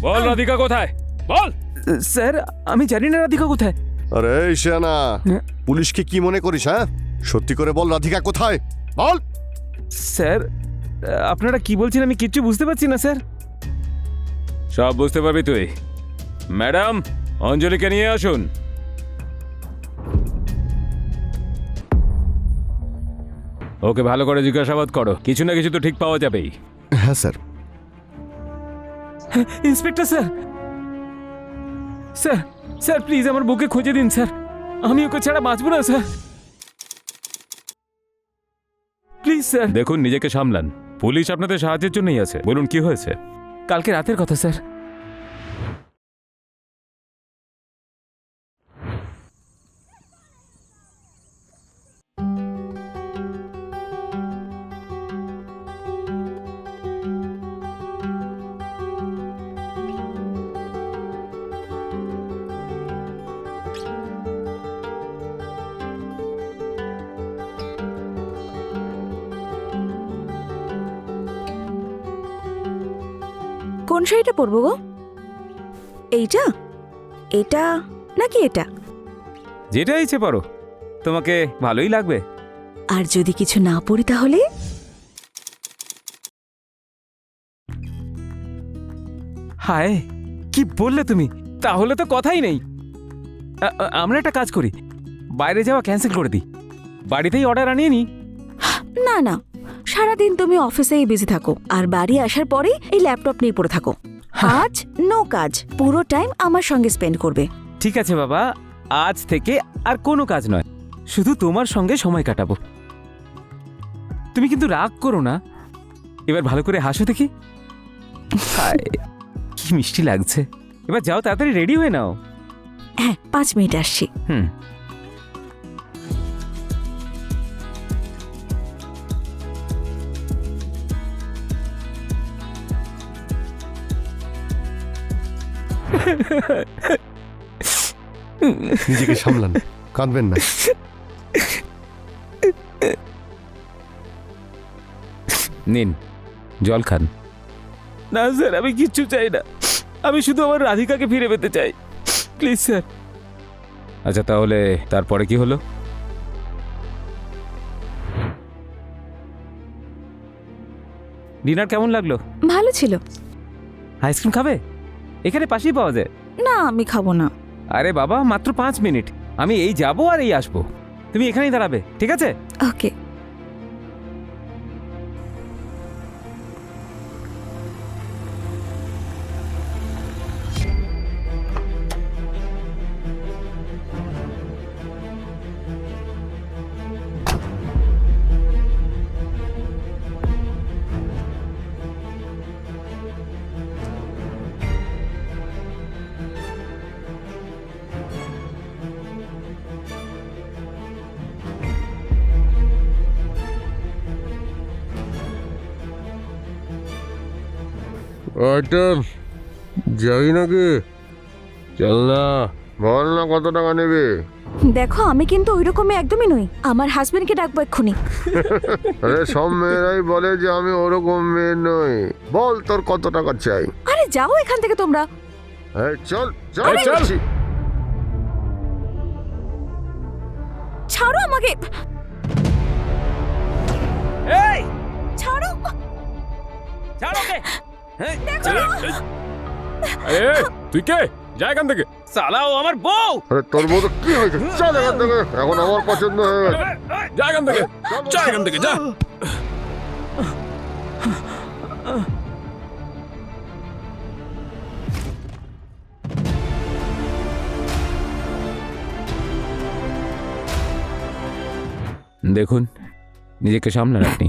বল রাধিকা কোথায়? বল। স্যার আমি জানি না রাধিকা কোথায়। আরে শিয়ানা। হ্যাঁ? পুলিশকে কি মনে করিস হ্যাঁ? সত্যি করে বল রাধিকা কোথায়। বল। স্যার আপনারা কি বলছেন আমি কিচ্ছু বুঝতে পারছি না স্যার। সব বুঝতে পারবি তুই। ম্যাডাম অঞ্জলিকে নিয়ে আসুন। ওকে ভালো করে জিজ্ঞাসাবাদ করো। কিছু না কিছু তো ঠিক পাওয়া যাবেই। হ্যাঁ sir. Inspector sir. Sir sir please আমার বুকে খুঁজে দিন স্যার। আমি ওকে ছাড়া বাঁচবো না স্যার। Please sir. দেখুন নিজেকে সামলান। পুলিশ আপনাদের সাহায্যের জন্যই আছে। বলুন কি হয়েছে? কালকে রাতের কথা স্যার। কোন শাড়িটা পরবো গো? এইটা? এটা নাকি এটা? যেটা ইচ্ছে পারো। তোমাকে ভালোই লাগবে। আর যদি কিছু না পরি তাহলে? হায় কি বললে তুমি? তাহলে তো কথাই নেই। আ- আ- আমরা একটা কাজ করি। বাইরে যাওয়া ক্যান্সেল করে দিই। বাড়িতেই অর্ডার আনিয়ে নি না না সারাদিন তুমি অফিসেই বিজি থাকো আর বাড়ি আসার পরে এই ল্যাপটপ নিয়ে পড়ে থাকো। আজ নো কাজ পুরো টাইম আমার সঙ্গে স্পেন্ড করবে। ঠিক আছে বাবা আজ থেকে আর কোনো কাজ নয় শুধু তোমার সঙ্গে সময় কাটাবো। তুমি কিন্তু রাগ করো না। এবার ভালো করে হাসো দেখি। হায়, কি মিষ্টি লাগছে। এবার যাও তাড়াতাড়ি রেডি হয়ে নাও। হ্যাঁ পাঁচ মিনিট আসছি। হুম। নিজেকে সামলান কাঁদবেন না। নিন জল খান। না স্যার আমি কিচ্ছু চাই না। আমি শুধু আমার রাধিকাকে ফিরে পেতে চাই। Please sir. আচ্ছা তাহলে তারপরে কি হলো? ডিনার কেমন লাগল? ভালো ছিল। আইসক্রিম খাবে? এখানে পাশেই পাওয়া যায়। না আমি খাব না। আরে বাবা মাত্র পাঁচ মিনিট। আমি এই যাব আর এই আসব। তুমি এখানেই দাঁড়াবে ঠিক আছে? ওকে। আইটেম যাই নাকি? চল না। বল না কত টাকা নেবে? দেখো আমি কিন্তু ওই রকমই একদমই নই। আমার হাজবেন্ডকে ডাকবো এক্ষুনি। আরে সব মেয়েরাই বলে যে আমি ওরকম মেয়ে নই। বল তোর কত টাকা চাই? আরে যাও এখান থেকে তোমরা। এই চল চল। চল। ছাড়ো আমাকে। আরে তুই কে? যা এখান থেকে। সালাও আমার বউ। আরে তোর বউ তো কি হয়েছে? চল এখান থেকে। এখন আমার পছন্দ হয়ে গেছে। যা এখান থেকে। যা এখান থেকে যা। দেখুন নিজেকে সামলান আপনি।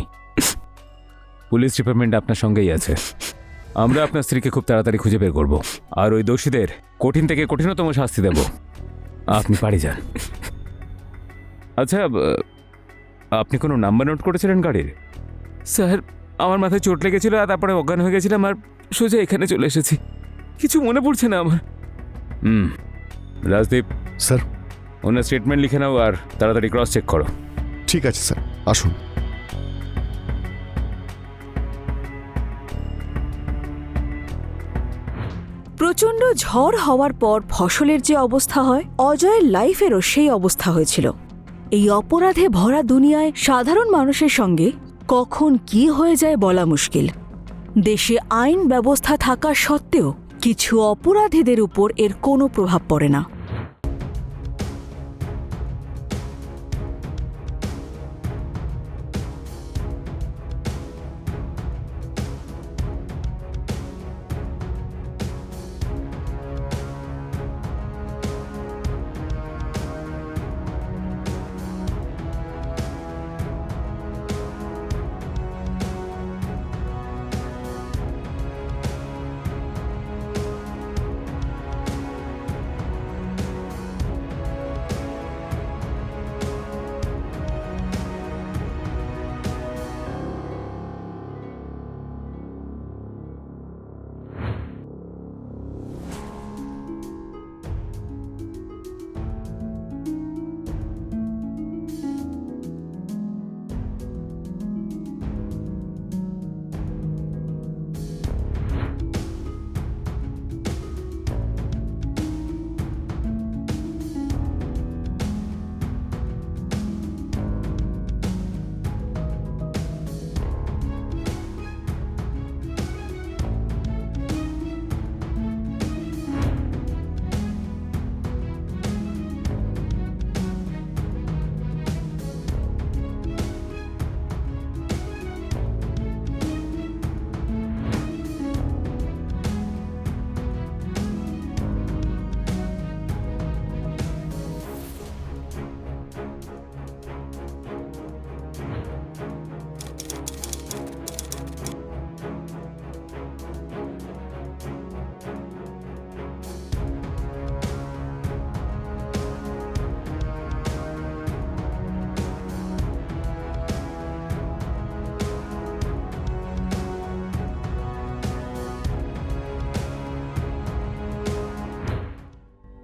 পুলিশ ডিপার্টমেন্ট আপনার সঙ্গেই আছে। আমরা আপনার স্ত্রীকে খুব তাড়াতাড়ি খুঁজে বের করব। আর ওই দোষীদের কঠিন থেকে কঠিনতম শাস্তি দেব। আপনি বাড়ি যান। আচ্ছা আপনি কোনো নাম্বার নোট করেছিলেন গাড়ির? স্যার আমার মাথায় চোট লেগেছিল আর তারপরে অজ্ঞান হয়ে গেছিলাম আর সোজা এখানে চলে এসেছি। কিছু মনে পড়ছে না আমার। হুম। রাজদীপ। স্যার। ওনার স্টেটমেন্ট লিখে নাও আর তাড়াতাড়ি ক্রস চেক করো। ঠিক আছে স্যার। আসুন। প্রচণ্ড ঝড় হওয়ার পর ফসলের যে অবস্থা হয়, অজয়ের লাইফেরও সেই অবস্থা হয়েছিল। এই অপরাধে ভরা দুনিয়ায় সাধারণ মানুষের সঙ্গে কখন কি হয়ে যায় বলা মুশকিল। দেশে আইন ব্যবস্থা থাকা সত্ত্বেও কিছু অপরাধীদের উপর এর কোনো প্রভাব পড়ে না।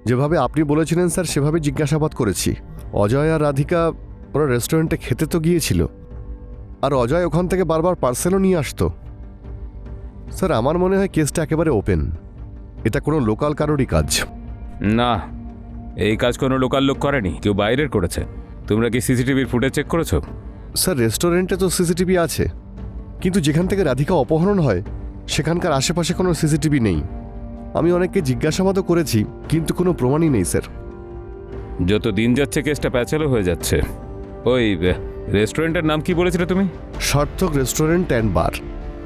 যেভাবে আপনি বলেছিলেন স্যার সেভাবে জিজ্ঞাসাবাদ করেছি। অজয় আর রাধিকা ওরা রেস্টুরেন্টে খেতে তো গিয়েছিল। আর অজয় ওখান থেকে বারবার পার্সেলও নিয়ে আসতো। স্যার আমার মনে হয় কেসটা একেবারে ওপেন। এটা কোনো লোকাল কারোরই কাজ। না এই কাজ কোনো লোকাল লোক করেনি কেউ বাইরের করেছে। তোমরা কি সিসিটিভির ফুটেজ চেক করেছ? স্যার রেস্টুরেন্টে তো সিসিটিভি আছে। কিন্তু যেখান থেকে রাধিকা অপহরণ হয় সেখানকার আশেপাশে কোনো সিসিটিভি নেই। আমি অনেককে জিজ্ঞাসাবাদও করেছি কিন্তু কোনো প্রমাণই নেই স্যার। যত দিন যাচ্ছে কেসটা প্যাচালো হয়ে যাচ্ছে। ওই রেস্টুরেন্টের নাম কি বলেছিলে তুমি? সার্থক রেস্টুরেন্ট অ্যান্ড বার।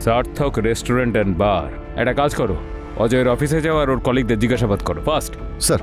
সার্থক রেস্টুরেন্ট অ্যান্ড বার। একটা কাজ করো। অজয়ের অফিসে যাও আর ওর কলিগদের জিজ্ঞাসাবাদ করো ফার্স্ট। স্যার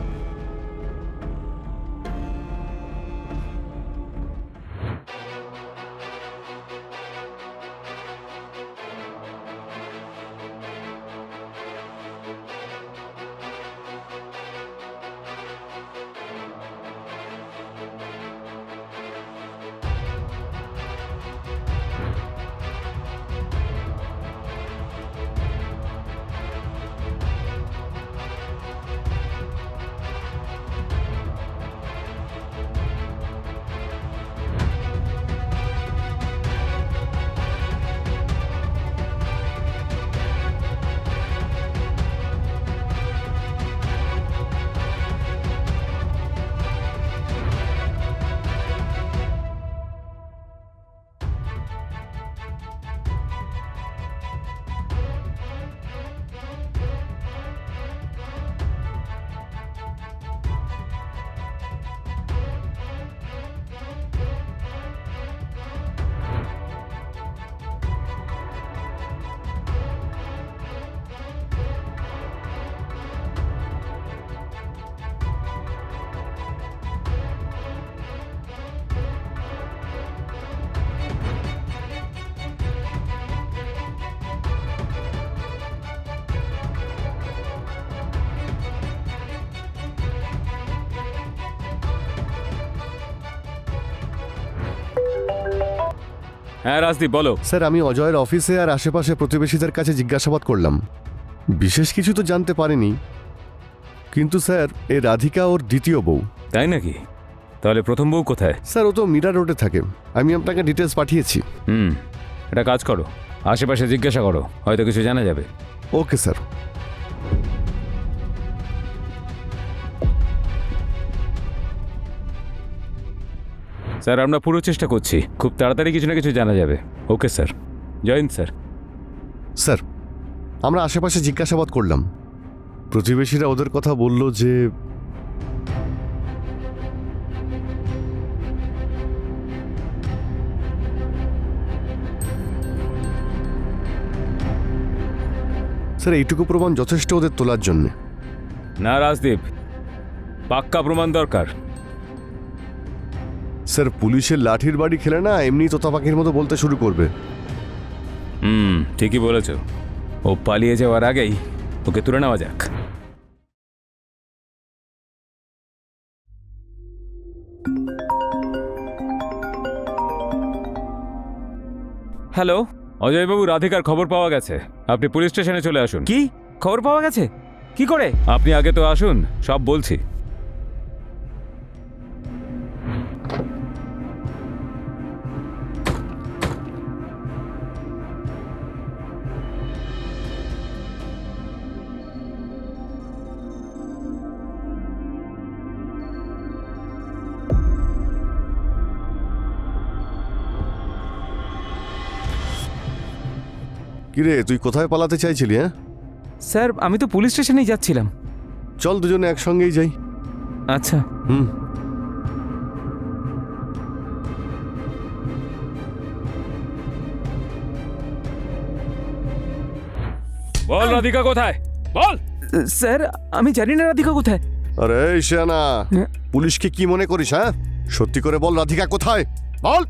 হ্যাঁ রাজদীপ বলো। স্যার আমি অজয়ের অফিসে আর আশেপাশে প্রতিবেশীদের কাছে জিজ্ঞাসাবাদ করলাম। বিশেষ কিছু তো জানতে পারিনি। কিন্তু স্যার এ রাধিকা ওর দ্বিতীয় বউ। তাই নাকি? তাহলে প্রথম বউ কোথায়? স্যার ও তো মিরা রোডে থাকে। আমি আপনাকে ডিটেলস পাঠিয়েছি। হুম একটা কাজ করো। আশেপাশে জিজ্ঞাসা করো হয়তো কিছু জানা যাবে। Okay sir. স্যার আমরা পুরো চেষ্টা করছি। খুব তাড়াতাড়ি কিছু না কিছু জানা যাবে। Okay sir. Join sir. Sir আমরা আশেপাশে জিজ্ঞাসাবাদ করলাম। প্রতিবেশীরা ওদের কথা বলল যে স্যার এইটুকু প্রমাণ যথেষ্ট ওদের তোলার জন্যে। না রাজদীপ। পাক্কা প্রমাণ দরকার। স্যার পুলিশের লাঠির বাড়ি খেলে না এমনি তোতা পাখির মতো বলতে শুরু করবে। হুম ঠিকই বলেছ। ও পালিয়ে যাওয়ার আগেই ওকে তুলে নেওয়া যাক। হ্যালো অজয়বাবু রাধিকার খবর পাওয়া গেছে। আপনি পুলিশ স্টেশনে চলে আসুন। কি? খবর পাওয়া গেছে? কি করে? আপনি আগে তো আসুন সব বলছি। কিরে তুই কোথায় পালাতে চাইছিলি হ্যাঁ? স্যার আমি তো পুলিশ স্টেশনেই যাচ্ছিলাম। চল দুজনে একসঙ্গেই যাই। আচ্ছা। হুম। বল রাধিকা কোথায়? বল! স্যার আমি জানি না রাধিকা কোথায়। আরে শিয়ানা হ্যাঁ? পুলিশকে কি মনে করিস হ্যাঁ? সত্যি করে বল রাধিকা কোথায়? বল!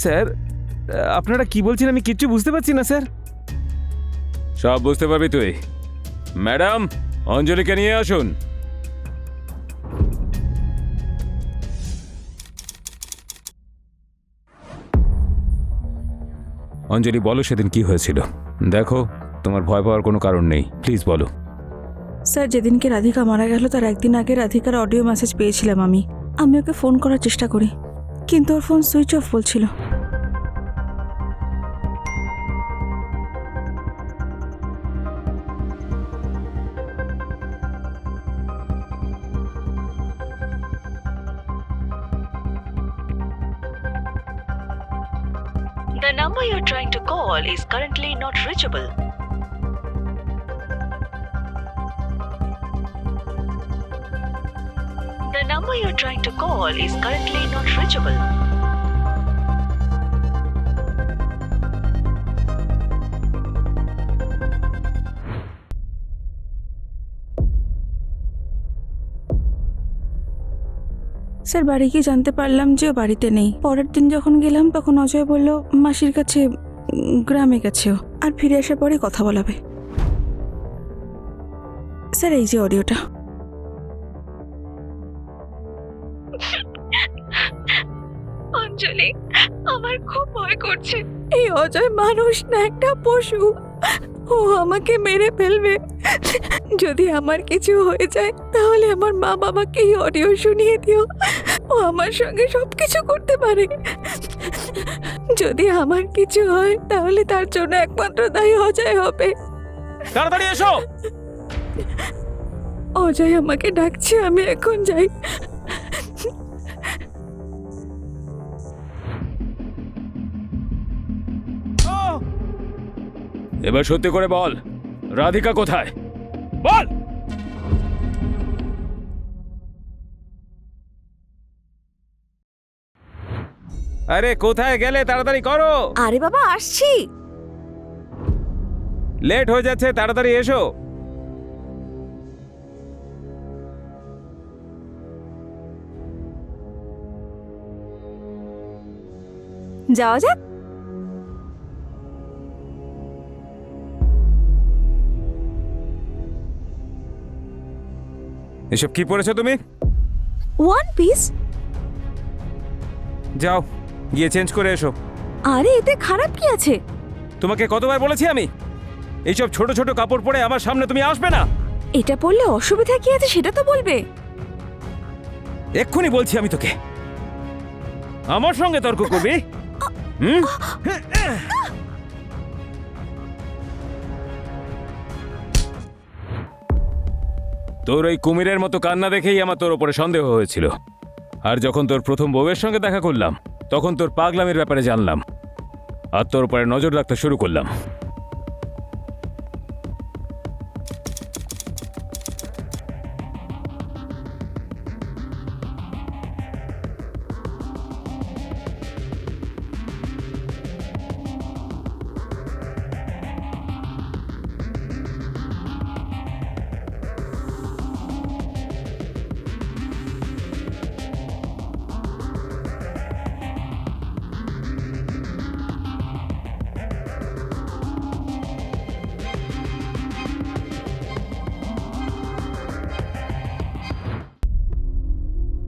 স্যার আপনারা কি বলছেন আমি কিচ্ছু বুঝতে পারছি না স্যার। সব বুঝতে পারবি তুই। ম্যাডাম, অঞ্জলিকে নিয়ে আসুন। অঞ্জলি, বলো সেদিন কি হয়েছিল। দেখো, তোমার ভয় পাওয়ার কোনো কারণ নেই। প্লিজ বলো। স্যার, যেদিনকে রাধিকা মারা গেল, তার একদিন আগে রাধিকার অডিও মেসেজ পেয়েছিলাম আমি। আমি ওকে ফোন করার চেষ্টা করি, কিন্তু ওর ফোন সুইচ অফ বলছিল। Is currently not reachable. The number you're trying to call is currently not reachable. Sir বাড়ি গিয়ে জানতে পারলাম যে বাড়িতে নেই পরের দিন যখন গেলাম তখন অজয় বলল মাসির কাছে গ্রামে গেছে ও। আর ফিরে আসার পরে কথা বলাবে। স্যার এই যে অডিওটা। অঞ্জলি আমার খুব ভয় করছে। এই অজয় মানুষ না একটা পশু। ও আমাকে মেরে ফেলবে। যদি আমার কিছু হয়ে যায় তাহলে আমার মা বাবাকে এই অডিও শুনিয়ে দিও। ও আমার সঙ্গে সব কিছু করতে পারে। যদি আমার কিছু হয় তাহলে তার জন্য একমাত্র দায়ী অজয় হবে। তাড়াতাড়ি এসো! অজয় আমাকে ডাকছে আমি এখন যাই। এবার সত্যি করে বল রাধিকা কোথায়? বল! আরে কোথায় গেলে তাড়াতাড়ি করো? আরে বাবা আসছি। লেট হয়ে যাচ্ছে তাড়াতাড়ি এসো। যাওয়া যাক। এসব কি পড়েছো তুমি? ওয়ান পিস যাও। গিয়ে চেঞ্জ করে এসো। আরে এতে খারাপ কি আছে? তোমাকে কতবার বলেছি আমি? এইসব ছোট ছোট কাপড় পরে আমার সামনে তুমি আসবে না। এটা পড়লে অসুবিধা কি আছে সেটা তো বলবে। এক্ষুনি বলছি আমি তোকে। আমার সঙ্গে তর্ক করবি? হুম? তোর ওই কুমিরের মতো কান্না দেখেই আমার তোর ওপরে সন্দেহ হয়েছিল। আর যখন তোর প্রথম বউয়ের সঙ্গে দেখা করলাম তখন তোর পাগলামের ব্যাপারে জানলাম। আর তোর উপরে নজর রাখতে শুরু করলাম।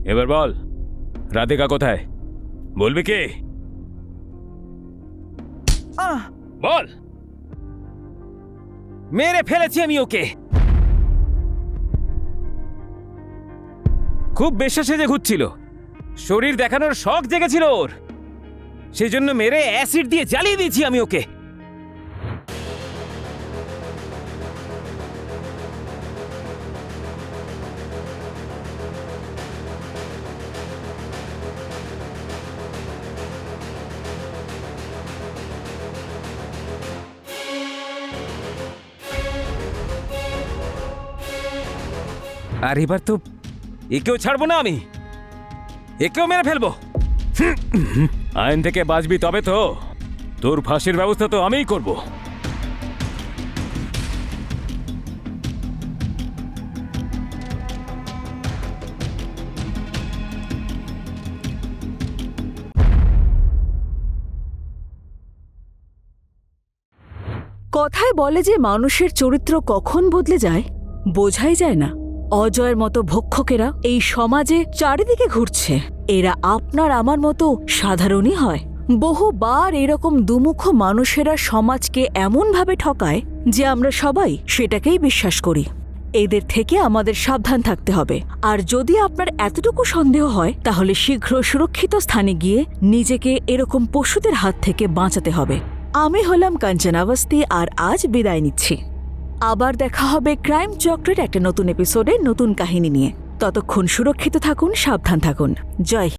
এবার বল রাধিকা কোথায়? বলবি কি? বল! মেরে ফেলেছি আমি ওকে। খুব বেশা সেজে ঘুরছিল। শরীর দেখানোর শখ জেগেছিল ওর। সেই জন্য মেরে অ্যাসিড দিয়ে জ্বালিয়ে দিয়েছি আমি ওকে। আর এবার তো একেও ছাড়বো না আমি। একেও মেরে ফেলব। আইন থেকে বাঁচবি তবে তো। তোর ফাঁসির ব্যবস্থা তো আমিই করব। কথায় বলে যে মানুষের চরিত্র কখন বদলে যায়, বোঝাই যায় না। অজয়ের মতো ভক্ষকেরা এই সমাজে চারিদিকে ঘুরছে। এরা আপনার আমার মতো সাধারণই হয়। বহুবার এরকম দুমুখ মানুষেরা সমাজকে এমনভাবে ঠকায় যে আমরা সবাই সেটাকেই বিশ্বাস করি। এদের থেকে আমাদের সাবধান থাকতে হবে। আর যদি আপনার এতটুকু সন্দেহ হয়, তাহলে শীঘ্র সুরক্ষিত স্থানে গিয়ে নিজেকে এরকম পশুদের হাত থেকে বাঁচাতে হবে। আমি হলাম কাঞ্চনাবস্তি, আর আজ বিদায় নিচ্ছি। আবার দেখা হবে ক্রাইম চক্রের একটা নতুন এপিসোডে নতুন কাহিনী নিয়ে ততক্ষণ সুরক্ষিত থাকুন, সাবধান থাকুন জয়।